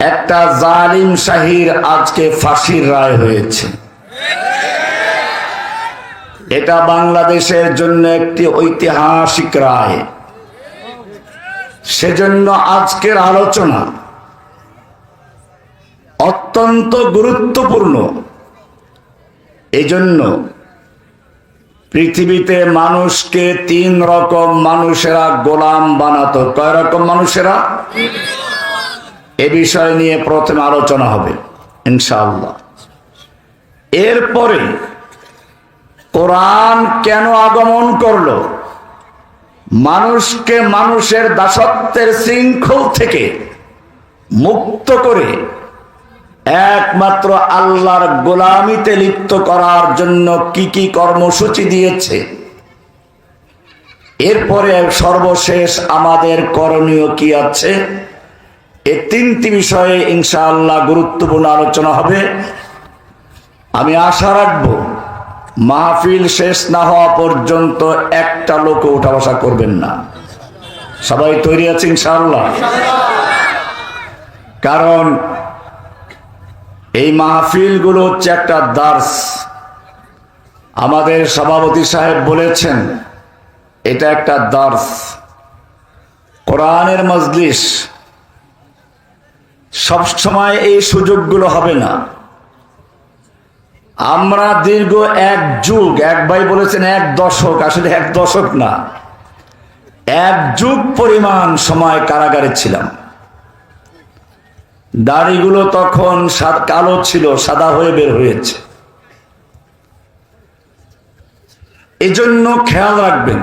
একটা জালিম শাহির আজকে ফাঁসির রায় হয়েছে। এটা বাংলাদেশের জন্য একটি ঐতিহাসিক রায়। সেজন্য আজকের আলোচনা অত্যন্ত গুরুত্বপূর্ণ। এজন্য পৃথিবীতে মানুষকে তিন রকম মানুষেরা গোলাম বানাতো। কয় রকম মানুষেরা? এ বিষয় নিয়ে প্রথমে আলোচনা হবে, ইনশাআল্লাহ। এরপরে কোরআন কেন আগমন করল? মানুষকে মানুষের দাসত্বের শৃঙ্খল থেকে মুক্ত করে একমাত্র আল্লাহর গোলামিতে লিপ্ত করার জন্য কি কি কর্মসূচি দিয়েছে? এরপরে সর্বশেষ আমাদের করণীয় কি আছে? এই তিনটি বিষয়ে ইনশাআল্লাহ গুরুত্বপূর্ণ আলোচনা হবে। আমি আশা রাখব মাহফিল শেষ না হওয়া পর্যন্ত একটা লোক উঠা বসা করবেন না। সবাই তৈরি আছে ইনশাআল্লাহ? কারণ এই মাহফিলগুলো হচ্ছে একটা দার্স। আমাদের সভাপতি সাহেব বলেছেন, এটা একটা দার্স। কোরআনের মজলিস সবসময় এই সুযোগগুলো হবে না। আমরা দীর্ঘ এক যুগ, এক ভাই বলেছেন এক দশক, আসলে এক দশক না। এক যুগ পরিমাণ সময় কারাগারে ছিলাম। দাড়িগুলো তখন কালো ছিল, সাদা হয়ে বের হয়েছে। এজন্য খেয়াল রাখবেন,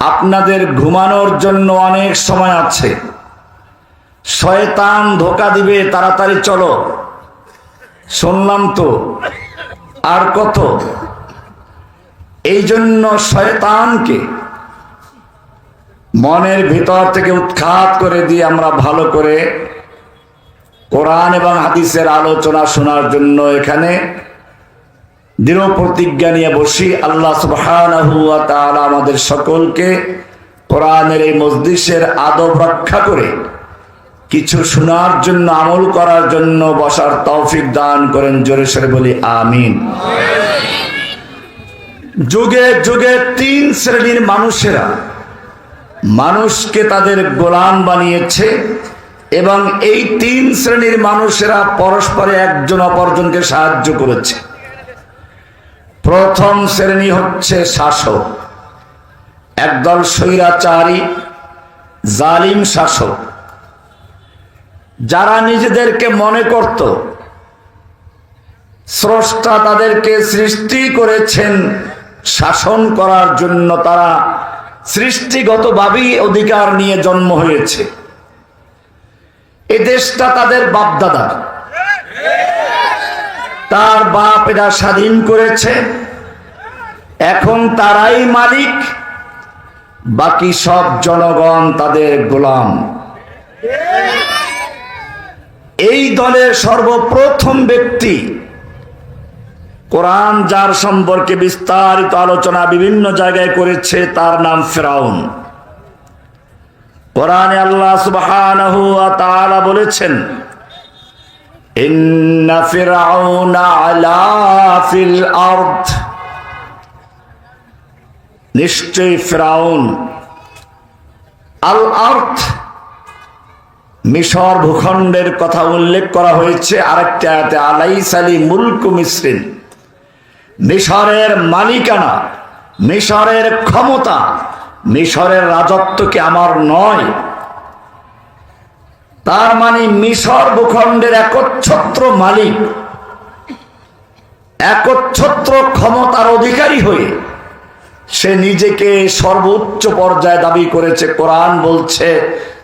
আপনাদের ঘুমানোর জন্য অনেক সময় আছে। শয়তান ধোকা দিবে, তাড়াতাড়ি চলো। শুনলাম তো। আর কত? এই জন্য শয়তানকে মনের ভিতর থেকে উৎখাত করে দিয়ে আমরা ভালো করে কোরআন এবং হাদিসের আলোচনা শোনার জন্য এখানে দৃঢ় প্রতিজ্ঞা নিয়ে বসি। আল্লাহ সুবহানাহু আমাদের সকলকে কোরআনের এই মজলিসের আদব রক্ষা করে কিছু শোনার জন্য, আমল করার জন্য বসার তৌফিক দান করেন জোরে সরে বলি, আমিন। যুগে যুগে তিন শ্রেণির মানুষেরা মানুষকে তাদের গোলাম বানিয়েছে এবং এই তিন শ্রেণির মানুষেরা পরস্পরে একজন অপরজনকে সাহায্য করেছে। প্রথম শ্রেণি হচ্ছে শাসক, একদল স্বৈরাচারী, জালিম শাসক। যারা নিজেদেরকে মনে করত, স্রষ্টা তাদেরকে সৃষ্টি করেছেন শাসন করার জন্য তারা সৃষ্টিগতভাবেই অধিকার নিয়ে জন্ম হয়েছে। এ দেশটা তাদের বাপদাদার তার বাপ এরা স্বাধীন করেছে। এখন তারাই মালিক। বাকি সব জনগণ তাদের গোলাম। এই দলের সর্বপ্রথম ব্যক্তি কোরআন যার সম্পর্কে বিস্তারিত আলোচনা বিভিন্ন জায়গায় করেছে, তার নাম ফেরাউন। কোরআনে আল্লাহ ওয়া বলেছেন নিশ্চয় ফিরাউন আল আর্থ মিশর ভূখণ্ডের কথা উল্লেখ করা হয়েছে আরেকটা আয়াতে আলাইস আলী মুলক মিসরিন। মিশরের মালিকানা, মিশরের ক্ষমতা, মিশরের রাজত্ব কি আমার নয়? তার মানে মিশর ভূখণ্ডের একচ্ছত্র মালিক, একচ্ছত্র ক্ষমতার অধিকারী হয়ে সে নিজেকে সর্বোচ্চ পর্যায়ে দাবি করেছে। কোরআন বলছে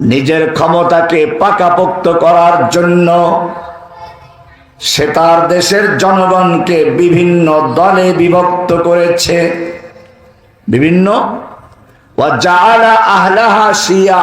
নিজের ক্ষমতাকে পাকাপোক্ত করার জন্য সে তার দেশের জনগণকে বিভিন্ন দলে বিভক্ত করেছে। বিভিন্ন? আহলাহা শিয়া।